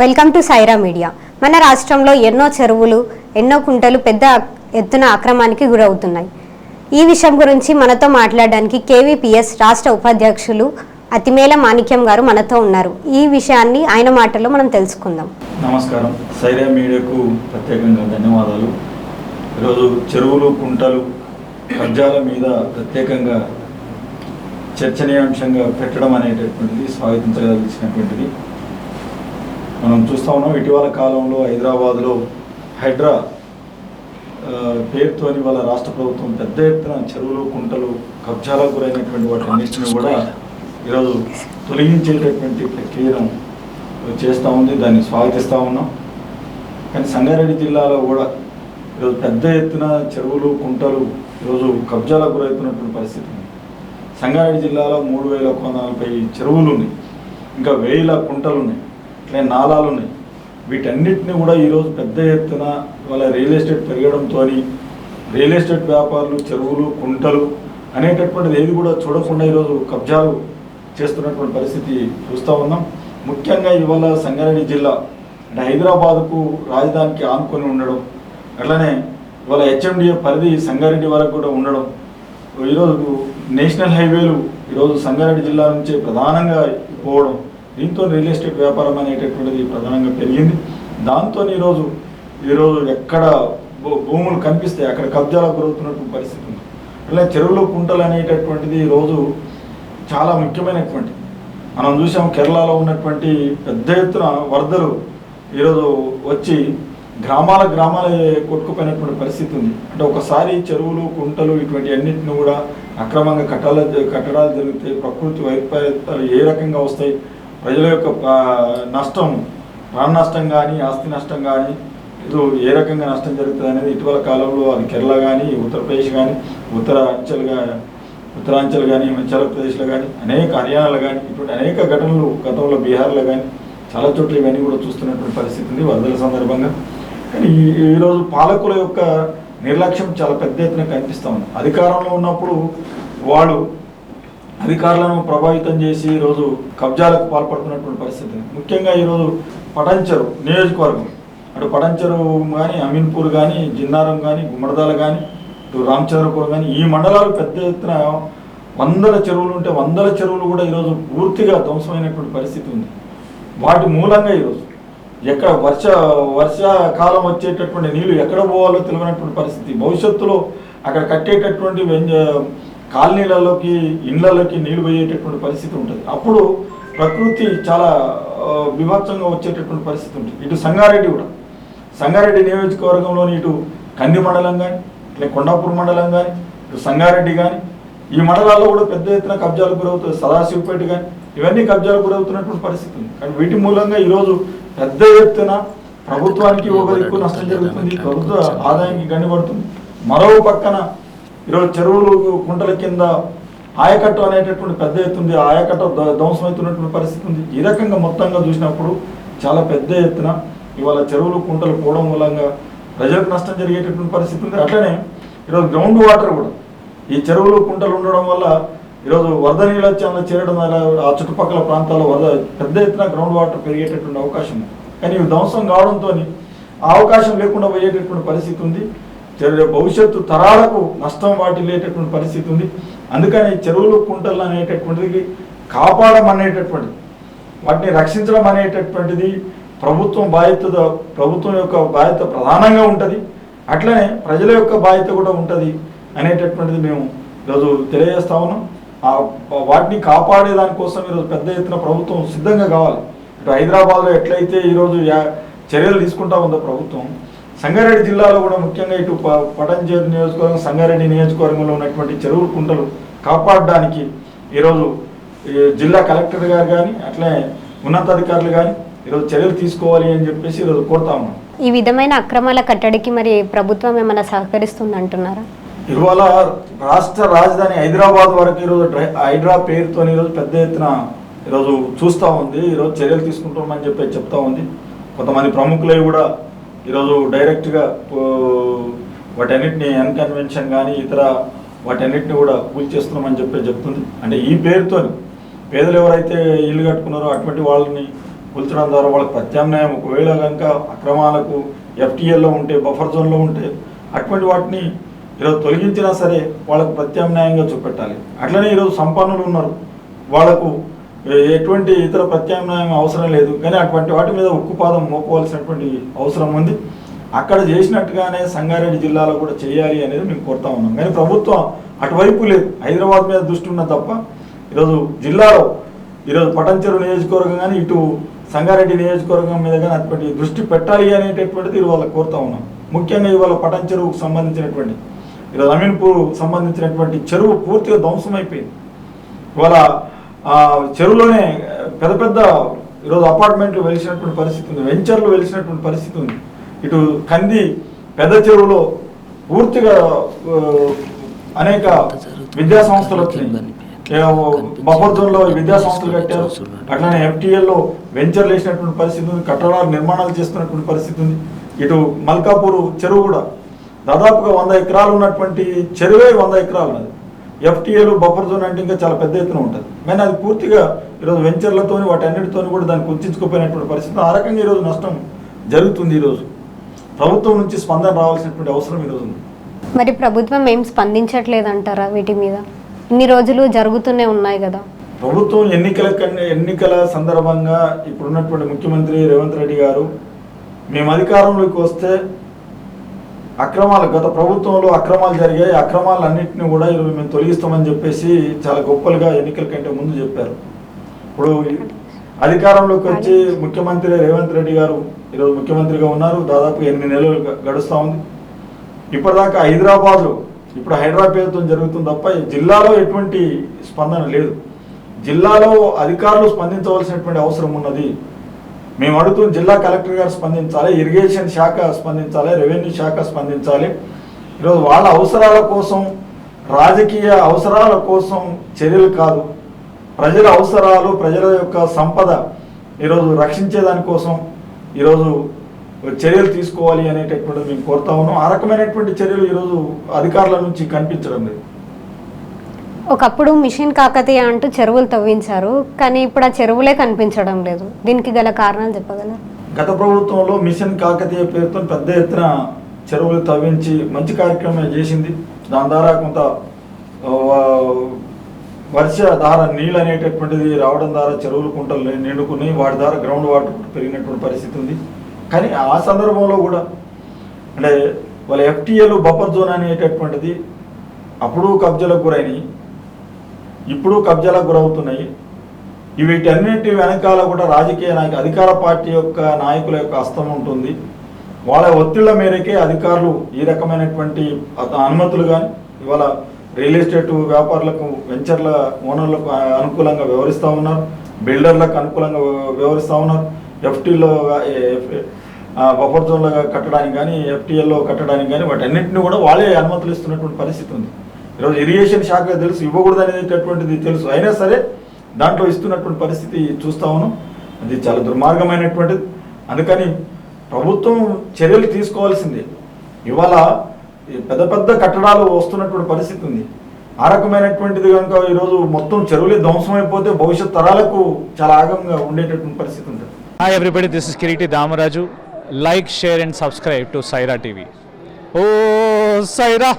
Welcome to Sye Raa media. మన రాష్ట్రంలో ఎన్నో చెరువులు ఎన్నో కుంటలు పెద్ద ఎత్తున అక్రమానికి గురవుతున్నాయి. ఈ విషయం గురించి మనతో మాట్లాడడానికి కేవీపీఎస్ రాష్ట్ర ఉపాధ్యక్షులు అతిమేల మాణిక్యం గారు మనతో ఉన్నారు. ఈ విషయాన్ని ఆయన మాటల్లో మనం తెలుసుకుందాం. నమస్కారం. సైరా మీడియాకు ప్రత్యేకంగా ధన్యవాదాలు. ఈరోజు చెరువులు కుంటలు పద్యాల మీద ప్రత్యేకంగా చర్చనీయాంశంగా పెట్టడం అనేటటువంటిది స్వాగతించగలిగినటువంటిది మనం చూస్తా ఉన్నాం ఇటీవల కాలంలో హైదరాబాద్లో హైడ్రా పేరుతో పేరుతోని వాళ్ళ రాష్ట్ర ప్రభుత్వం పెద్ద ఎత్తున చెరువులు కుంటలు కబ్జాలకు గురైనటువంటి వాటి అన్నింటినీ కూడా ఈరోజు తొలగించేటటువంటి ప్రక్రియను చేస్తూ ఉంది దాన్ని స్వాగతిస్తూ ఉన్నాం. కానీ సంగారెడ్డి జిల్లాలో కూడా ఈరోజు పెద్ద ఎత్తున చెరువులు కుంటలు ఈరోజు కబ్జాలకు గురవుతున్నటువంటి పరిస్థితి ఉంది. సంగారెడ్డి జిల్లాలో మూడు వేల ఒక నలభై చెరువులు ఉన్నాయి. ఇంకా వేల కుంటలు ఉన్నాయి. అట్లే నాలాలు ఉన్నాయి. వీటన్నిటిని కూడా ఈరోజు పెద్ద ఎత్తున వాళ్ళ రియల్ ఎస్టేట్ పెరగడంతో రియల్ ఎస్టేట్ వ్యాపారులు చెరువులు కుంటలు అనేటటువంటిది ఏది కూడా చూడకుండా ఈరోజు కబ్జాలు చేస్తున్నటువంటి పరిస్థితి చూస్తూ ఉన్నాం. ముఖ్యంగా ఇవాళ సంగారెడ్డి జిల్లా అంటే హైదరాబాద్కు రాజధానికి ఆనుకొని ఉండడం అట్లనే ఇవాళ హెచ్ఎండిఏ పరిధి సంగారెడ్డి వరకు కూడా ఉండడం ఈరోజు నేషనల్ హైవేలు ఈరోజు సంగారెడ్డి జిల్లా నుంచే ప్రధానంగా పోవడం దీంతో రియల్ ఎస్టేట్ వ్యాపారం అనేటటువంటిది ప్రధానంగా పెరిగింది. దాంతో ఈరోజు ఈరోజు ఎక్కడ భూ- భూములు కనిపిస్తాయి అక్కడ కబ్జాలకు గురవుతున్నటువంటి పరిస్థితి ఉంది. అట్లా చెరువులు కుంటలు అనేటటువంటిది ఈరోజు చాలా ముఖ్యమైనటువంటి మనం చూసాం కేరళలో ఉన్నటువంటి పెద్ద ఎత్తున వరదలు ఈరోజు వచ్చి గ్రామాల గ్రామాల కొట్టుకుపోయినటువంటి పరిస్థితి ఉంది. అంటే ఒకసారి చెరువులు కుంటలు ఇటువంటి అన్నింటిని కూడా అక్రమంగా కట్టాల కట్టడాలు జరుగుతాయి ప్రకృతి వైపరీత్యాలు ఏ రకంగా వస్తాయి? ప్రజల యొక్క నష్టం ప్రాణ నష్టం కానీ ఆస్తి నష్టం కానీ ఏదో ఏ రకంగా నష్టం జరుగుతుంది అనేది ఇటీవల కాలంలో అది కేరళ కానీ ఉత్తరప్రదేశ్ కానీ ఉత్తరాంచల్గా ఉత్తరాంచల్ కానీ హిమాచల్ ప్రదేశ్లో కానీ అనేక హర్యానాలో కానీ ఇటువంటి అనేక ఘటనలు గతంలో బీహార్లో కానీ చాలా చోట్ల ఇవన్నీ కూడా చూస్తున్నటువంటి పరిస్థితి ఉంది వరదల సందర్భంగా. కానీ ఈ- ఈరోజు పాలకుల యొక్క నిర్లక్ష్యం చాలా పెద్ద ఎత్తున కనిపిస్తూ ఉంది. అధికారంలో ఉన్నప్పుడు వాళ్ళు అధికారులను ప్రభావితం చేసి ఈరోజు కబ్జాలకు పాల్పడుతున్నటువంటి పరిస్థితి. ముఖ్యంగా ఈరోజు పటంచెరు నియోజకవర్గం. అటు పటంచెరు కానీ అమీన్పూర్ కానీ జిన్నారం కానీ గుమ్మడదాల కానీ ఇటు రామచంద్రపురం కానీ ఈ మండలాలు పెద్ద ఎత్తున వందల చెరువులు ఉంటే వందల చెరువులు కూడా ఈరోజు పూర్తిగా ధ్వంసమైనటువంటి పరిస్థితి ఉంది. వాటి మూలంగా ఈరోజు ఎక్కడ వర్ష వర్షాకాలం వచ్చేటటువంటి నీళ్ళు ఎక్కడ పోవాలో తెలియనటువంటి పరిస్థితి. భవిష్యత్తులో అక్కడ కట్టేటటువంటి వెంజ- కాలనీలలోకి ఇళ్ళలోకి నీళ్ళు పోయేటటువంటి పరిస్థితి ఉంటుంది. అప్పుడు ప్రకృతి చాలా ఆ, బీభత్సంగా వచ్చేటటువంటి పరిస్థితి ఉంటుంది. ఇటు సంగారెడ్డి కూడా. సంగారెడ్డి నియోజకవర్గంలోని ఇటు కంది మండలం కానీ ఇట్లా కొండాపూర్ మండలం కానీ ఇటు సంగారెడ్డి కానీ ఈ మండలాల్లో కూడా పెద్ద ఎత్తున కబ్జాలు గురవుతుంది సదాశివపేట కానీ ఇవన్నీ కబ్జాలు గురవుతున్నటువంటి పరిస్థితి ఉంది. కానీ వీటి మూలంగా ఈరోజు పెద్ద ఎత్తున ప్రభుత్వానికి ఒక దిక్కు నష్టం జరుగుతుంది ప్రభుత్వ ఆదాయానికి గండిపడుతుంది. మరో పక్కన ఈరోజు చెరువులు కుంటల కింద ఆయకట్టు అనేటటువంటి పెద్ద ఎత్తుంది ఆయకట్ట ధ్వ- ధ్వంసమవుతున్నటువంటి పరిస్థితి ఉంది. ఈ రకంగా మొత్తంగా చూసినప్పుడు చాలా పెద్ద ఎత్తున ఇవాళ చెరువులు కుంటలు పోవడం మూలంగా ప్రజలకు నష్టం జరిగేటటువంటి పరిస్థితి ఉంది. అట్లనే ఈరోజు గ్రౌండ్ వాటర్ కూడా ఈ చెరువులు కుంటలు ఉండడం వల్ల ఈరోజు వరద నీళ్ళు వచ్చి అందులో చేరడం వల్ల ఆ చుట్టుపక్కల ప్రాంతాల్లో వరద పెద్ద ఎత్తున గ్రౌండ్ వాటర్ పెరిగేటటువంటి అవకాశం ఉంది. కానీ ఇవి ధ్వంసం కావడంతో ఆ అవకాశం లేకుండా పోయేటటువంటి పరిస్థితి ఉంది. భవిష్యత్తు తరాలకు నష్టం వాటిల్లేటటువంటి పరిస్థితి ఉంది. అందుకని చెరువులు కుంటలు అనేటటువంటిది కాపాడమనేటటువంటిది వాటిని రక్షించడం అనేటటువంటిది ప్రభుత్వం బాధ్యత ప్రభుత్వం యొక్క బాధ్యత ప్రధానంగా ఉంటుంది. అట్లనే ప్రజల యొక్క బాధ్యత కూడా ఉంటుంది అనేటటువంటిది మేము ఈరోజు తెలియజేస్తా ఉన్నాం. ఆ వాటిని కాపాడే దానికోసం ఈరోజు పెద్ద ఎత్తున ప్రభుత్వం సిద్ధంగా కావాలి. ఇటు హైదరాబాద్లో ఎట్లయితే ఈరోజు యా- చర్యలు తీసుకుంటా ఉందో ప్రభుత్వం సంగారెడ్డి జిల్లాలో కూడా ముఖ్యంగా ఇటు పటంచేరు నియోజకవర్గం సంగారెడ్డి నియోజకవర్గంలో ఉన్నటువంటి చెరువులు కుంటలు కాపాడడానికి ఈరోజు జిల్లా కలెక్టర్ గారు కానీ అట్లే ఉన్నతాధికారులు కానీ ఈరోజు చర్యలు తీసుకోవాలి అని చెప్పేసి ఈరోజు కోరుతా ఉన్నాం. ఈ విధమైన అక్రమాల కట్టడికి మరి ప్రభుత్వం ఏమైనా సహకరిస్తుంది అంటున్నారా ఇవాళ రాష్ట్ర రాజధాని హైదరాబాద్ వరకు ఈరోజు డ్రై- హైడ్రా పేరుతో ఈరోజు పెద్ద ఎత్తున ఈరోజు చూస్తూ ఉంది. ఈరోజు చర్యలు తీసుకుంటామని చెప్పి చెప్తా ఉంది. కొంతమంది ప్రముఖులవి కూడా ఈరోజు డైరెక్ట్గా వాటన్నిటిని అన్కన్వెన్షన్ కానీ ఇతర వాటన్నిటిని కూడా కూల్ చేస్తున్నామని చెప్పి చెప్తుంది. అంటే ఈ పేరుతో పేదలు ఎవరైతే ఇల్లు కట్టుకున్నారో అటువంటి వాళ్ళని కూల్చడం ద్వారా వాళ్ళకి ప్రత్యామ్నాయం. ఒకవేళ కనుక అక్రమాలకు ఎఫ్టీఎల్లో ఉంటే బఫర్ జోన్లో ఉంటే అటువంటి వాటిని ఈరోజు తొలగించినా సరే వాళ్ళకు ప్రత్యామ్నాయంగా చూపెట్టాలి. అట్లనే ఈరోజు సంపన్నులు ఉన్నారు. వాళ్ళకు ఎటువంటి ఇతర ప్రత్యామ్నాయం అవసరం లేదు. కానీ అటువంటి వాటి మీద ఉక్కుపాదం మోపవలసినటువంటి అవసరం ఉంది. అక్కడ చేసినట్టుగానే సంగారెడ్డి జిల్లాలో కూడా చేయాలి అనేది మేము కోరుతా ఉన్నాం. కానీ ప్రభుత్వం అటువైపు లేదు. హైదరాబాద్ మీద దృష్టి ఉన్న తప్ప ఈరోజు జిల్లాలో ఈరోజు పటంచెరు నియోజకవర్గం కానీ ఇటు సంగారెడ్డి నియోజకవర్గం మీద కానీ అటువంటి దృష్టి పెట్టాలి అనేటటువంటిది ఇవాళ కోరుతా ఉన్నాం. ముఖ్యంగా ఇవాళ పటంచెరువుకు సంబంధించినటువంటి ఈరోజు అమీన్పూర్ సంబంధించినటువంటి చెరువు పూర్తిగా ధ్వంసమైపోయింది. ఇవాళ చెరువులోనే పెద్ద పెద్ద ఈరోజు అపార్ట్మెంట్లు వెలిసినటువంటి పరిస్థితి ఉంది. వెంచర్లు వెలిసినటువంటి పరిస్థితి ఉంది. ఇటు కంది పెద్ద చెరువులో పూర్తిగా అనేక విద్యా సంస్థలు వచ్చినాయి. ఏ, విద్యా సంస్థలు కట్టారు. అట్లనే ఎఫ్టీఎల్లో వెంచర్లు వేసినటువంటి పరిస్థితి ఉంది. కట్టడాలు నిర్మాణాలు చేస్తున్నటువంటి పరిస్థితి ఉంది. ఇటు మల్కాపూర్ చెరువు కూడా దాదాపుగా వంద ఎకరాలు ఉన్నటువంటి చెరువే వంద ఎకరాలు ఉన్నది ఎఫ్టీఏలు బఫర్ జోన్ అంటే ఇంకా చాలా పెద్ద ఎత్తున ఉంటుంది. కానీ అది పూర్తిగా ఈరోజు వెంచర్లతోని వాటి అన్నిటితోని కూడా దాన్ని కుంచుకుపోయినటువంటి పరిస్థితి. ఆ రకంగా ఈరోజు నష్టం జరుగుతుంది ఈరోజు. ప్రభుత్వం నుంచి స్పందన రావాల్సినటువంటి అవసరం ఈరోజు ఉంది. మరి ప్రభుత్వం ఏం స్పందించట్లేదంటారా వీటి మీద? ఇన్ని రోజులు జరుగుతూనే ఉన్నాయి కదా. ప్రభుత్వం ఎన్నికల ఎన్నికల సందర్భంగా ఇప్పుడున్నటువంటి ముఖ్యమంత్రి రేవంత్ రెడ్డి గారు మేము అధికారంలోకి వస్తే అక్రమాలు గత ప్రభుత్వంలో అక్రమాలు జరిగాయి. అక్రమాలన్నింటినీ కూడా మేము తొలగిస్తామని చెప్పేసి చాలా గొప్పలుగా ఎన్నికల కంటే ముందు చెప్పారు. ఇప్పుడు అధికారంలోకి వచ్చి ముఖ్యమంత్రి రేవంత్ రెడ్డి గారు ఈరోజు ముఖ్యమంత్రిగా ఉన్నారు. దాదాపు ఎనిమిది నెలలు గడుస్తూ గడుస్తా ఉంది. ఇప్పటిదాకా హైదరాబాద్లో ఇప్పుడు హైదరాబాద్తో జరుగుతుంది తప్ప జిల్లాలో ఎటువంటి స్పందన లేదు. జిల్లాలో అధికారులు స్పందించవలసినటువంటి అవసరం ఉన్నది. మేము అడుగుతూ జిల్లా కలెక్టర్ గారు స్పందించాలి ఇరిగేషన్ శాఖ స్పందించాలి రెవెన్యూ శాఖ స్పందించాలి. ఈరోజు వాళ్ళ అవసరాల కోసం రాజకీయ అవసరాల కోసం చర్యలు కాదు ప్రజల అవసరాలు ప్రజల యొక్క సంపద ఈరోజు రక్షించేదానికోసం ఈరోజు చర్యలు తీసుకోవాలి అనేటటువంటిది మేము కోరుతా ఉన్నాం. ఆ రకమైనటువంటి చర్యలు ఈరోజు అధికారుల నుంచి కనిపించడం లేదు. ఒకప్పుడు మిషన్ కాకతీయ అంటూ చెరువులు తవ్వించారు కానీ ఇప్పుడు ఆ చెరువులే కనిపించడం లేదు. దీనికి గల కారణాలు చెప్పగలరా? గత ప్రభుత్వంలో మిషన్ కాకతీయ పేరుతో పెద్ద ఎత్తున చెరువులు తవ్వించి మంచి కార్యక్రమం చేసింది. దాని ద్వారా కొంత వర్ష వర్షధార నీళ్ళు అనేటటువంటిది రావడం ద్వారా చెరువులు కుంటలు నిండుకుని వాటి ద్వారా గ్రౌండ్ వాటర్ పెరిగినటువంటి పరిస్థితి ఉంది. కానీ ఆ సందర్భంలో కూడా అంటే వాళ్ళ ఎఫ్టీఏలు బఫర్ జోన్ అనేటటువంటిది అప్పుడు కబ్జాలకు గురైనవి ఇప్పుడు కబ్జాలకు గురవుతున్నాయి. ఈ వీటన్నిటి వెనకాల కూడా రాజకీయ నాయక అధికార పార్టీ యొక్క నాయకుల యొక్క హస్తం ఉంటుంది. వాళ్ళ ఒత్తిళ్ళ మేరకే అధికారులు ఈ రకమైనటువంటి అనుమతులు కానీ ఇవాళ రియల్ ఎస్టేట్ వ్యాపారులకు వెంచర్ల ఓనర్లకు అనుకూలంగా వ్యవహరిస్తూ ఉన్నారు. బిల్డర్లకు అనుకూలంగా వివరిస్తూ ఉన్నారు. ఎఫ్టీలో బఫర్ జోన్లో కట్టడానికి కానీ ఎఫ్టీఎల్లో కట్టడానికి కానీ వాటన్నింటినీ కూడా వాళ్ళే అనుమతులు ఇస్తున్నటువంటి పరిస్థితి ఉంది. ఈరోజు ఇరిగేషన్ శాఖ తెలుసు ఇవ్వకూడదు అనేటటువంటిది తెలుసు. అయినా సరే దాంట్లో ఇస్తున్నటువంటి పరిస్థితి చూస్తా ఉన్నాం. అది చాలా దుర్మార్గమైనటువంటిది. అందుకని ప్రభుత్వం చర్యలు తీసుకోవాల్సిందే. ఇవాళ పెద్ద పెద్ద కట్టడాలు వస్తున్నటువంటి పరిస్థితి ఉంది. ఆ రకమైనటువంటిది కనుక ఈరోజు మొత్తం చెరువులే ధ్వంసమైపోతే భవిష్యత్ తరాలకు చాలా ఆగంగా ఉండేటటువంటి పరిస్థితి ఉంటుంది. Hi everybody this is Kireeti Damaraju like share and subscribe to Saira TV oh Sye Raa